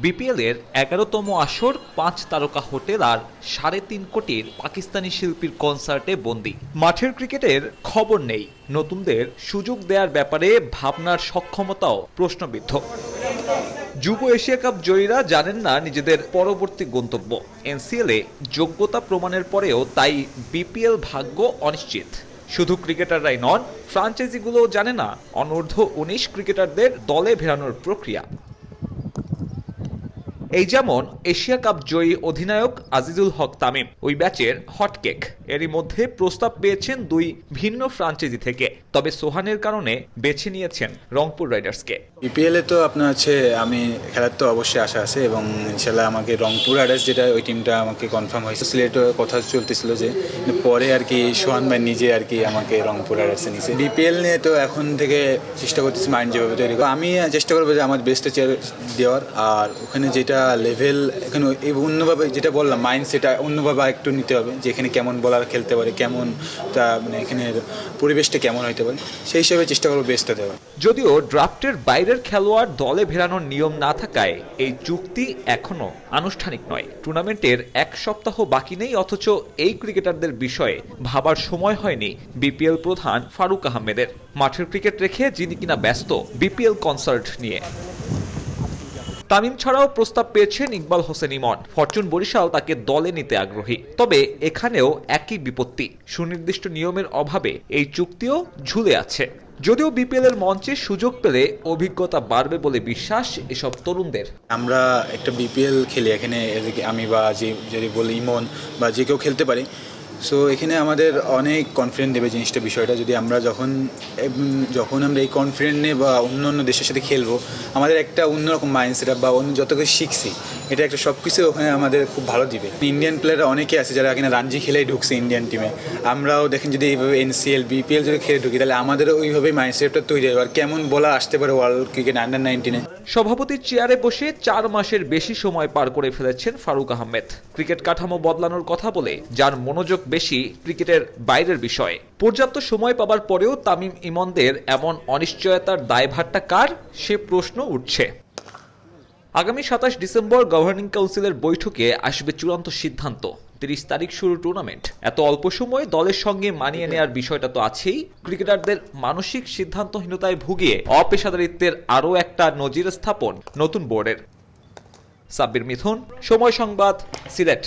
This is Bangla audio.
বিপিএল এর এগারোতম আসর পাঁচ তারকা হোটেল আর সাড়ে তিন কোটির পাকিস্তানি শিল্পীর কনসার্টে বন্দী। মাঠের ক্রিকেটের খবর নেই। নতুনদের সুযোগ দেওয়ার ব্যাপারে ভাবনার সক্ষমতাও প্রশ্নবিদ্ধ। যুব এশিয়া কাপ জয়ীরা জানেন না নিজেদের পরবর্তী গন্তব্য। এনসিএলে যোগ্যতা প্রমাণের পরেও তাই বিপিএল ভাগ্য অনিশ্চিত। শুধু ক্রিকেটাররাই নন ফ্রাঞ্চাইজিগুলোও জানে না, অনূর্ধ্ব উনিশ ক্রিকেটারদের দলে ভেড়ানোর প্রক্রিয়া। এই যেমন এশিয়া কাপ জয়ী অধিনায়ক আজিজুল হক তামিম। ওই ব্যাচের হটকেক এরই মধ্যে প্রস্তাব পেয়েছেন দুই ভিন্ন ফ্রাঞ্চাইজি থেকে। তবে সোহানের কারণে বেছে নিয়েছেন রংপুর রাইডার্সকে। বিপিএল এ তো আপনার হচ্ছে, আমি খেলার তো অবশ্যই আশা আছে এবং ইনশাল্লাহ আমাকে রংপুর রাইডার্স যেটা ওই টিমটা আমাকে কনফার্ম হয়েছে। সিলেটে কথা চলতেছিল যে, পরে আর কি সোহান ভাই নিজে আর কি আমাকে রংপুর রাইডার্সে নিয়েছে বিপিএল নিয়ে তো এখন থেকে চেষ্টা করতেছি মাইন্ড যেভাবে তৈরি। আমি চেষ্টা করব যে আমার বেস্টে দেওয়ার। আর ওখানে যেটা লেভেল এখানে অন্যভাবে যেটা বললাম মাইন্ড সেটা অন্যভাবে একটু নিতে হবে, যে এখানে কেমন বলার খেলতে পারে কেমন তা মানে এখানের পরিবেশটা কেমন হইতে পারে, সেই হিসাবে চেষ্টা করব বেস্টটা দেওয়ার। যদিও ড্রাফটের বাইরের খেলোয়াড় দলে ভেড়ানোর নিয়ম না থাকায় এই চুক্তি এখনও আনুষ্ঠানিক নয়। টুর্নামেন্টের এক সপ্তাহ বাকি নেই, অথচ এই ক্রিকেটারদের বিষয়ে ভাবার সময় হয়নি বিপিএল প্রধান ফারুক আহমেদের। মাঠের ক্রিকেট রেখে যিনি কিনা ব্যস্ত, বিপিএল কনসার্ট নিয়ে। তামিম ছাড়াও প্রস্তাব পেয়েছেন ইকবাল হোসেন ইমন। ফরচুন বরিশাল তাকে দলে নিতে আগ্রহী। তবে এখানেও একই বিপত্তি। সুনির্দিষ্ট নিয়মের অভাবে এই চুক্তিও ঝুলে আছে। যদিও বিপিএল এর মঞ্চে সুযোগ পেলে অভিজ্ঞতা বাড়বে বলে বিশ্বাস এসব তরুণদের। আমরা একটা বিপিএল খেলি, এখানে আমি বা যে যদি বলি ইমন বা যে কেউ খেলতে পারি সো এখানে আমাদের অনেক কনফিডেন্ট দেবে জিনিসটা, বিষয়টা। যদি আমরা যখন যখন আমরা এই কনফিডেন্ট নিয়ে বা অন্য অন্য দেশের সাথে খেলব, আমাদের একটা অন্যরকম মাইন্ডসেট বা অন্য যত কিছু শিখছি এটা একটা সব কিছু ওখানে আমাদের খুব ভালো দিবে। ইন্ডিয়ান প্লেয়াররা অনেকে আছে যারা কিনা রানজি খেলেই ঢুকছে ইন্ডিয়ান টিমে আমরাও দেখেন যদি এইভাবে এনসিএল বিপিএল যদি খেলে ঢুকি, তাহলে আমাদেরও ওইভাবেই মাইন্ডসেটটা তৈরি হবে আর কেমন বলা আসতে পারে ওয়ার্ল্ড ক্রিকেট আন্ডার নাইনটিনে সভাপতির চেয়ারে বসে চার মাসের বেশি সময় পার করে ফেলেছেন ফারুক আহমেদ। ক্রিকেট কাঠামো বদলানোর কথা বলে যার মনোযোগ বেশি ক্রিকেটের বাইরের বিষয়ে। পর্যাপ্ত সময় পাবার পরেও তামিম ইমনদের এমন অনিশ্চয়তার দায়ভারটা কার, সে প্রশ্ন উঠছে। আগামী সাতাশ ডিসেম্বর গভর্নিং কাউন্সিলের বৈঠকে আসবে চূড়ান্ত সিদ্ধান্ত। তিরিশ তারিখ শুরু টুর্নামেন্ট। এত অল্প সময়ে দলের সঙ্গে মানিয়ে নেওয়ার বিষয়টা তো আছেই। ক্রিকেটারদের মানসিক সিদ্ধান্তহীনতায় ভুগিয়ে অপেশাদারিত্বের আরও একটা নজির স্থাপন নতুন বোর্ডের। সাব্বির মিথুন, সময় সংবাদ, সিলেট।